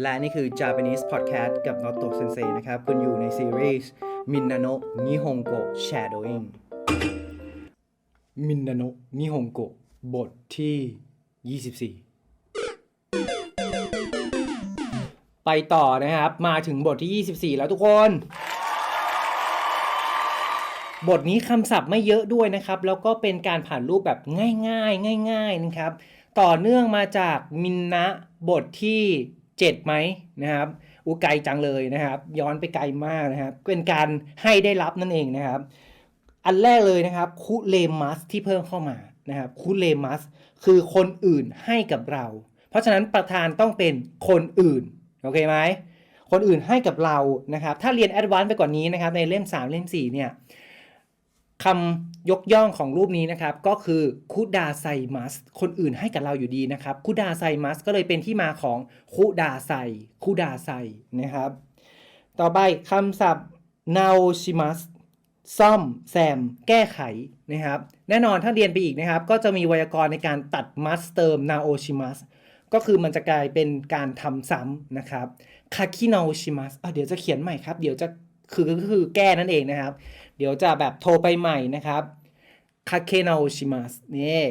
และนี่คือ Japanese Podcast กับ Noto Sensei นะครับ คุณอยู่ในซีรีส์ Minano Nihongo Shadowing Minano Nihongo บทที่ 24 ไปต่อนะครับ มาถึงบทที่ 24 แล้วทุกคน บทนี้คำศัพท์ไม่เยอะด้วยนะครับ แล้วก็เป็นการผ่านรูปแบบง่ายๆ ง่าย ๆ นะครับ ต่อเนื่องมาจากมินนะบทที่ 7ไหมนะครับอุยไกลจังเลยนะครับ ย้อนไปไกลมากนะครับเป็นการให้ได้รับนั่นเองนะครับ อันแรกเลยนะครับคุเลมัสที่เพิ่มเข้ามานะครับคุเลมัสคือคนอื่นให้กับเรา เพราะฉะนั้นประธานต้องเป็นคนอื่นโอเคไหมคนอื่นให้กับเรานะครับ ถ้าเรียนแอดวานซ์ไปกว่านี้นะครับ ในเล่ม 3 เล่ม 4 เนี่ย คำยกย่องของรูปนี้นะครับ ก็คือคุดาไซมัส คนอื่นให้กับเราอยู่ดีนะครับคุดาไซมัส ก็เลยเป็นที่มาของคุดาไซคุดาไซนะครับ ต่อไปคำศัพท์นาโอชิมัสซ่อม แซม แก้ไขนะครับ แน่นอนถ้าเรียนไปอีกนะครับ ก็จะมีไวยากรณ์ในการตัดมัสเติมนาโอชิมัสก็คือมันจะกลายเป็นการทำซ้ำนะครับคาคินาโอชิมัสเดี๋ยวจะเขียนใหม่ครับ เดี๋ยวจะคือก็คือแก้นั่นเองนะครับ เดี๋ยวจะแบบโทรไปใหม่นะครับคาเคนาโอชิมัสนี่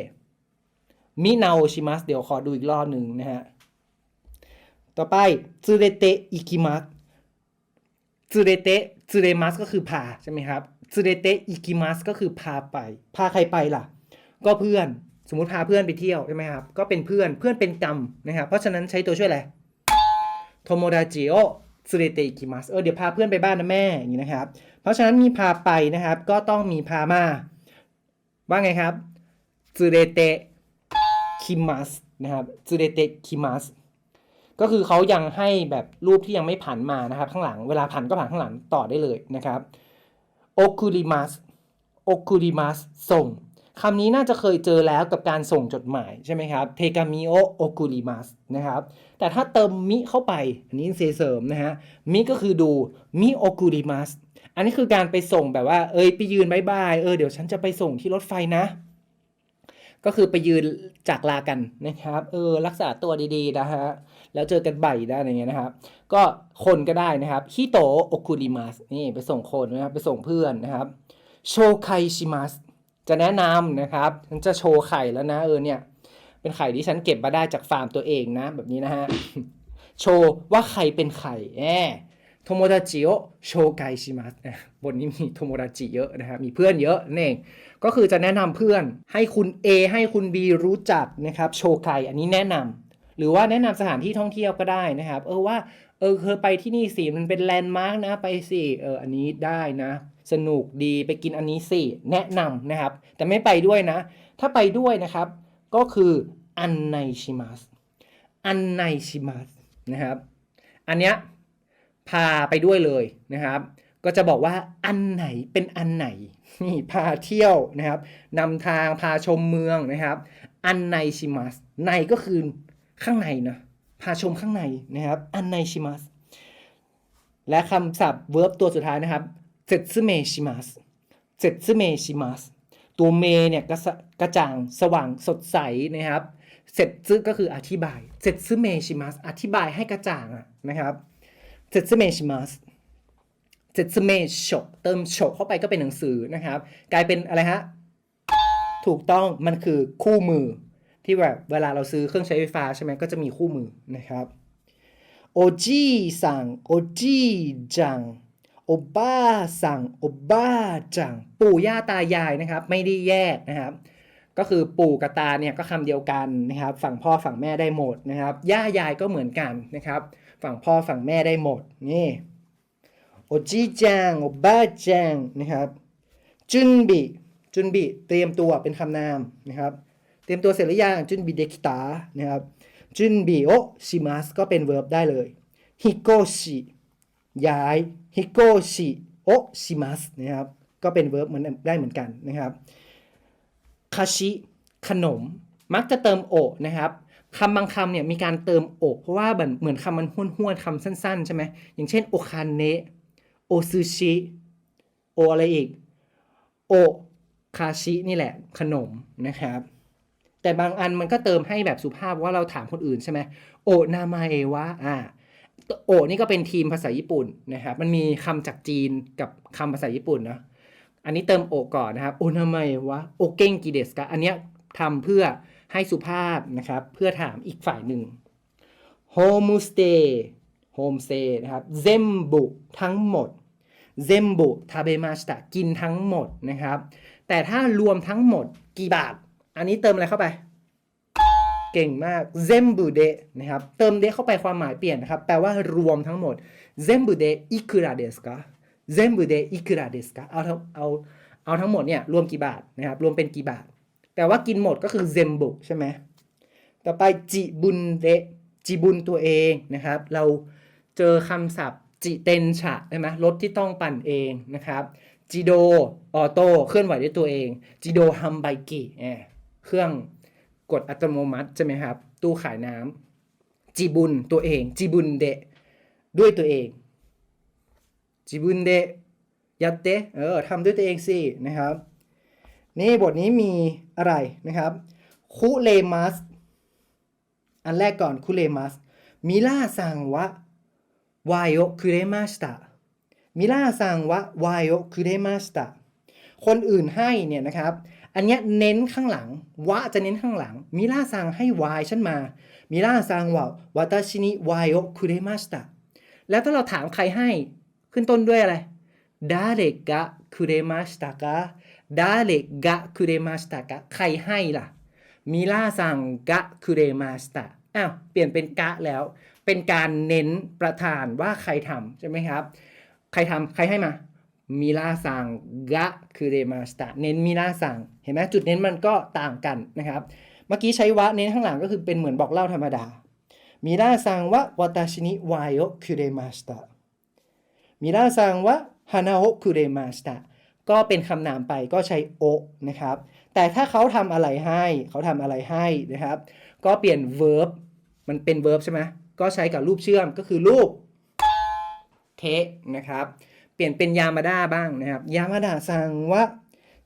มินาโอชิมัสเดี๋ยวขอดูอีกรอบหนึ่งนะฮะ ต่อไปซูเรเตอิคิมัสซูเรเตะซูเรมัสก็คือพาใช่ไหมครับซูเรเตะอิกิมัสก็คือพาไป พาใครไปล่ะ ก็เพื่อนสมมติพาเพื่อนไปเที่ยวใช่ไหมครับ ก็เป็นเพื่อนเพื่อนเป็นกรรมนะครับ เพราะฉะนั้นใช้ตัวช่วยอะไรโทโมดาจิโอ ซูเรเตอิกิมัสเออเดี๋ยวพาเพื่อนไปบ้านนะแม่อย่างนี้นะครับ เพราะฉะนั้นมีพาไปนะครับ ก็ต้องมีพามาว่าไงครับซูเรเตคิมัสนะครับซูเรเตคิมัสก็คือเขายังให้แบบรูปที่ยังไม่ผันมานะครับ ข้างหลังเวลาผันก็ผันข้างหลังต่อได้เลยนะครับ okulimas okulimas ส่ง คำนี้น่าจะเคยเจอแล้วกับการส่งจดหมายใช่ไหมครับ tegami o okulimas นะครับ แต่ถ้าเติมมิเข้าไป อันนี้เสริมนะฮะ มิก็คือดูมิ okulimas อันนี้คือการไปส่งแบบว่า เอ้ยไปยืนบายบาย เออเดี๋ยวฉันจะไปส่งที่รถไฟนะ ก็คือไปยืนจากลากันนะครับ เออรักษาตัวดีๆนะฮะ แล้วเจอกันบ่อยได้อะไรเงี้ยนะครับ ก็คนก็ได้นะครับฮิโตโอคุริมัสนี่ไปส่งคนนะครับ ไปส่งเพื่อนนะครับโชไคชิมัส จะแนะนำนะครับฉันจะโชว์ไข่แล้วนะเออเนี่ยเป็นไข่ที่ฉันเก็บมาได้จากฟาร์มตัวเองนะ แบบนี้นะฮะโชว์ว่าใครเป็นไข่แอโทโมดาจิโอโชไกชิมัสบทนี้มีโทโมดาจิเยอะนะครับมีเพื่อนเยอะนั่นเองก็คือจะแนะนำเพื่อนให้คุณ A ให้คุณ B รู้จักนะครับโชไกอันนี้แนะนำหรือว่าแนะนำสถานที่ท่องเที่ยวก็ได้นะครับ เออว่าเออเคยไปที่นี่สิมันเป็นแลนด์มาร์กนะไปสิเอออันนี้ได้นะ สนุกดีไปกินอันนี้สิแนะนำนะครับ แต่ไม่ไปด้วยนะ ถ้าไปด้วยนะครับ ก็คืออันไนชิมัสอันไนชิมัสนะครับ อันเนี้ยพาไปด้วยเลยนะครับ ก็จะบอกว่าอันไหนเป็นอันไหนนี่พาเที่ยวนะครับนำทางพาชมเมืองนะครับ อันไนชิมัสในก็คือข้างในนะพาชมข้างในนะครับ อันไนชิมัสและคำศัพท์ verb ตัวสุดท้ายนะครับ เซตเมชิมัสเซตเมชิมัสตัวเมเนี่ยกระกระจ่างสว่างสดใสนะครับเสร็จซึก็คืออธิบายเซตเมชิมัสอธิบายให้กระจ่างอะนะครับเซตเมชิมัสเซตเมโชเติมโชเข้าไปก็เป็นหนังสือนะครับ กลายเป็นอะไรฮะถูกต้องมันคือคู่มือ ที่แบบเวลาเราซื้อเครื่องใช้ไฟฟ้าใช่ไหมก็จะมีคู่มือนะครับโอจีสั่งโอจีจัง โอบ้าสั่งโอบ้าจัง ปู่ย่าตายายนะครับ ไม่ได้แยกนะครับ ก็คือปู่กับตาเนี่ยก็คำเดียวกันนะครับ ฝั่งพ่อฝั่งแม่ได้หมดนะครับ ย่ายายก็เหมือนกันนะครับ ฝั่งพ่อฝั่งแม่ได้หมดนี่โอจีจังโอบ้าจังนะครับจุนบิจุนบิเตรียมตัวเป็นคำนามนะครับ เตรียมตัวเสร็จหรือยังจุนบิเดคิตานะครับจุนบิโอชิมัสก็เป็น verb ได้เลยฮิโกชิ ย้ายฮิโกชิโอชิมัสนะครับก็เป็น verb เหมือนได้เหมือนกันนะครับคาชิขนมมักจะเติมโอนะครับคำบางคำเนี่ยมีการเติมโอเพราะว่าเหมือนเหมือนคำมันห้วนๆคำสั้นๆใช่ไหมอย่างเช่นโอคาเนะโอซูชิโออะไรอีกโอคาชินี่แหละขนมนะครับ แต่บางอันมันก็เติมให้แบบสุภาพว่าเราถามคนอื่นใช่ไหมโอนามาเอวะอ่า โอนี่ก็เป็นทีมภาษาญี่ปุ่นนะครับมันมีคำจากจีนกับคำภาษาญี่ปุ่นนะอันนี้เติมโอก่อนนะครับโอนามัยวะโอเก่งกิเดสกะอันเนี้ยทำเพื่อให้สุภาพนะครับ เพื่อถามอีกฝ่ายหนึ่งโฮมสเตย์โฮมสเตย์นะครับเซมบุทั้งหมดเซมบุทาเบมาสตะกินทั้งหมดนะครับ แต่ถ้ารวมทั้งหมดกี่บาท อันนี้เติมอะไรเข้าไป เก่งมากเซมบุเดนะครับ เติมเดเข้าไปความหมายเปลี่ยนนะครับ แปลว่ารวมทั้งหมดเซมบุเดอิคุระเดสกะเซมบุเดอิคุระเดสกะเอาทั้งเอาเอาทั้งหมดเนี่ยรวมกี่บาทนะครับ รวมเป็นกี่บาท แต่ว่ากินหมดก็คือเซมบุใช่ไหมต่อไปจิบุนเดจิบุนตัวเองนะครับ เราเจอคำศัพท์จิเตนฉะใช่ไหมรถที่ต้องปั่นเองนะครับจิโดออโต้เคลื่อนไหวด้วยตัวเองจิโดฮัมไบกิเครื่อง กดอัตโนมัติใช่ไหมครับ ตู้ขายน้ำจิบุนตัวเองจิบุนเดะด้วยตัวเองจิบุนเดะยัตเตะเออทำด้วยตัวเองสินะครับ นี่บทนี้มีอะไรนะครับคุเลมัสอันแรกก่อนคุเลมัสมิล่าซังวะวายโอคุเรมาสตะมิล่าซังวะวายโอคุเรมาสตะคนอื่นให้เนี่ยนะครับ อันเนี้ยเน้นข้างหลังวะจะเน้นข้างหลัง มิล่าซังให้วายฉันมามิล่าซังวะวาตาชินิวายโอคุเรมาสตะแล้วถ้าเราถามใครให้ขึ้นต้นด้วยอะไรดาเรกะคุเรมาสตะกะดาเรกะคุเรมาสตะกะใครให้ล่ะมิล่าซังกะคุเรมาสตะอ้าวเปลี่ยนเป็นกะแล้ว เป็นการเน้นประธานว่าใครทำใช่ไหมครับ ใครทำใครให้มา มิล่าซังกะคุเรมาสตะเน้นมิล่าซังเห็นไหมจุดเน้นมันก็ต่างกันนะครับ เมื่อกี้ใช้วะเน้นข้างหลังก็คือเป็นเหมือนบอกเล่าธรรมดามิล่าซังวะวาตาชินิวายโอคุเรมาสตะมิราซังวะฮานาโอคุเรมาสตะก็เป็นคำนามไปก็ใช้โอนะครับ แต่ถ้าเขาทำอะไรให้ เขาทำอะไรให้นะครับ ก็เปลี่ยน verb มันเป็น verb ใช่ไหมก็ใช้กับรูปเชื่อมก็คือรูปเทนะครับ เปลี่ยนเป็นยามาดาบ้างนะครับ ยามาดาซังวะ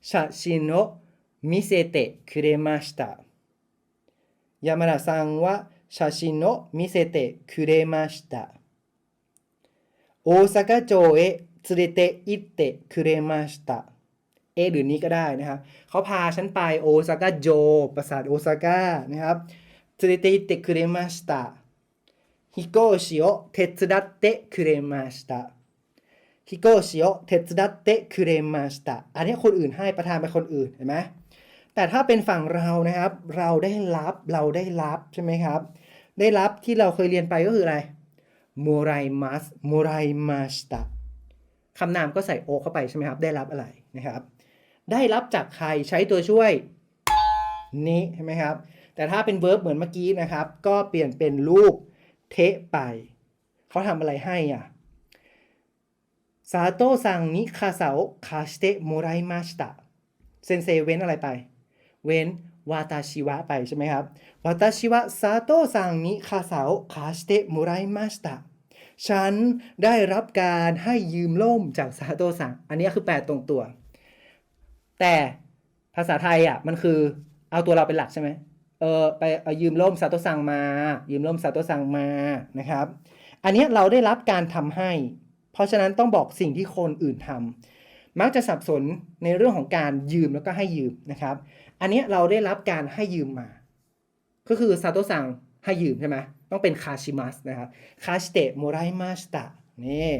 ชาชิโนะมิเซเตะคุเรมาสตะยามาดาซังวะชาชิโนะมิเซเตะคุเรมาสตะ โอซาก้าโจเอะつれて行ってくれましたเอะหรือนี้ก็ได้นะครับ เขาพาฉันไปโอซาก้าโจปราสาทโอซาก้านะครับつれて行ってくれました飛行士を手伝ってくれました คิโกเชียวเทสดัตเตคุเรมาสตะอันนี้คนอื่นให้ประธานไปคนอื่นเห็นไหมแต่ถ้าเป็นฝั่งเรานะครับ เราได้รับเราได้รับใช่ไหมครับ ได้รับที่เราเคยเรียนไปก็คืออะไรมูไรมัสโมไรมาสตะคำนามก็ใส่โอเข้าไปใช่ไหมครับ ได้รับอะไรนะครับ ได้รับจากใครใช้ตัวช่วยนี้ใช่ไหมครับ แต่ถ้าเป็นเวิร์บเหมือนเมื่อกี้นะครับ ก็เปลี่ยนเป็นรูปเทไป เขาทำอะไรให้อะ ซาโตซังนิคาซาโอคาสเตโมไรมาสตะเซนเซเว้นอะไรไป เว้นวาตาชิวะไปใช่ไหมครับวาตาชิวะซาโตซังนิคาซาโอคาสเตโมไรมาสตะฉันได้รับการให้ยืมล่มจากซาโตซัง อันนี้คือแปลตรงตัว แต่ภาษาไทยอะมันคือเอาตัวเราเป็นหลักใช่ไหมเออไปเอายืมล่มซาโตซังมา ยืมล่มซาโตซังมานะครับ อันนี้เราได้รับการทำให้ ราะฉะนั้นต้องบอกสิ่งที่คนอื่นทำมักจะสับสนในเรื่องของการยืมแล้วก็ให้ยืมนะครับ อันนี้เราได้รับการให้ยืมมา ก็คือซาโตะซังให้ยืมใช่ไหมต้องเป็นคาชิมัสนะครับคาชิเตะโมไรมาสตะนี่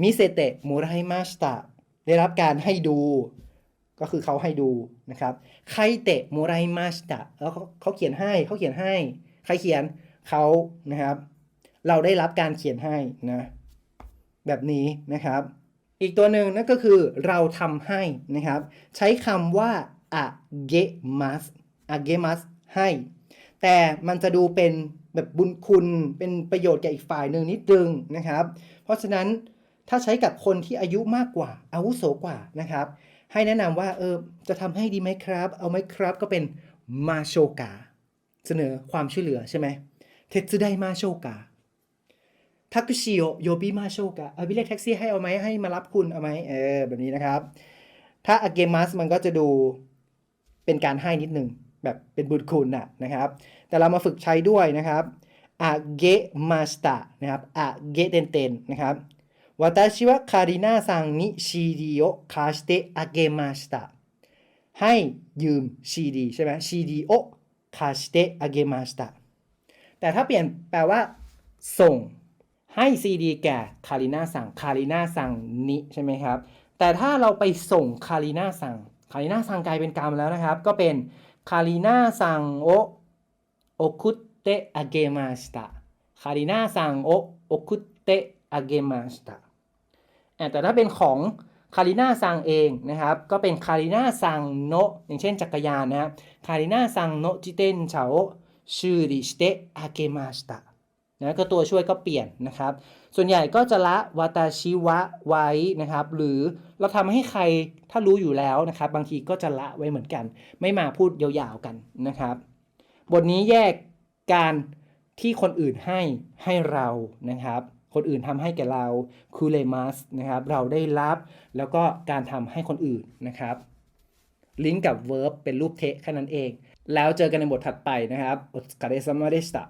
มิเซเตะโมไรมาสตะได้รับการให้ดูก็คือเขาให้ดูนะครับไคเตะโมไรมาสตะแล้วเขาเขาเขียนให้เขาเขียนให้ ใครเขียนเขานะครับ เราได้รับการเขียนให้นะ แบบนี้นะครับ อีกตัวหนึ่งนั่นก็คือเราทำให้นะครับ ใช้คำว่า a g e m a s a g e m a s ให้ แต่มันจะดูเป็นแบบบุญคุณเป็นประโยชน์แก่อีกฝ่ายหนึ่งนิดนึงนะครับ เพราะฉะนั้นถ้าใช้กับคนที่อายุมากกว่า อาวุโสกว่านะครับ ให้แนะนำว่าเออจะทำให้ดีไหมครับ เอาไหมครับก็เป็นมาโชกา เสนอความช่วยเหลือใช่ไหมเทตสึไดมาโชกา ทักชิโอโยบิมาโชกะเอาไปเรียกแท็กซี่ให้เอาไหมให้มารับคุณเอาไหมเออแบบนี้นะครับ ถ้าอเกมัสมันก็จะดูเป็นการให้นิดนึงแบบเป็นบุญคุณน่ะนะครับ แต่เรามาฝึกใช้ด้วยนะครับอาเกมาสตะนะครับอาเกเต็นๆนะครับวาตาชิวะคาริน่าซังนิซีดีโอคาสเตอาเกมาสตะให้ยืมซีดีใช่ไหมซีดีโอคาสเตอาเกมาสตะแต่ถ้าเปลี่ยนแปลว่าส่ง ให้ซีดีแก่คาริน่าสั่งคาริน่าสั่งนิใช่ไหมครับ แต่ถ้าเราไปส่งคาริน่าสั่งคาริน่าสั่งกลายเป็นกรรมแล้วนะครับ ก็เป็นคาริน่าสั่งโอโอคุเตะอเกมาสตะคาริน่าสั่งโอโอคุเตะอเกมาสตะแต่ถ้าเป็นของคาริน่าสั่งเองนะครับ ก็เป็นคาริน่าสั่งโนอย่างเช่นจักรยานนะครับคาริน่าสั่งโนจิเตนชาโอชูริสเตะอาเกมาสตะ นะก็ตัวช่วยก็เปลี่ยนนะครับ ส่วนใหญ่ก็จะละวาตาชิวะไว้นะครับ หรือเราทำให้ใครถ้ารู้อยู่แล้วนะครับ บางทีก็จะละไว้เหมือนกัน ไม่มาพูดยาวๆกันนะครับ บทนี้แยกการที่คนอื่นให้ให้เรานะครับ คนอื่นทำให้แก่เราคูเลมัสนะครับ เราได้รับแล้วก็การทำให้คนอื่นนะครับ ลิงก์กับ verb เป็นรูปเทะแค่นั้นเอง แล้วเจอกันในบทถัดไปนะครับโอสกาเดซัมมาเดสตา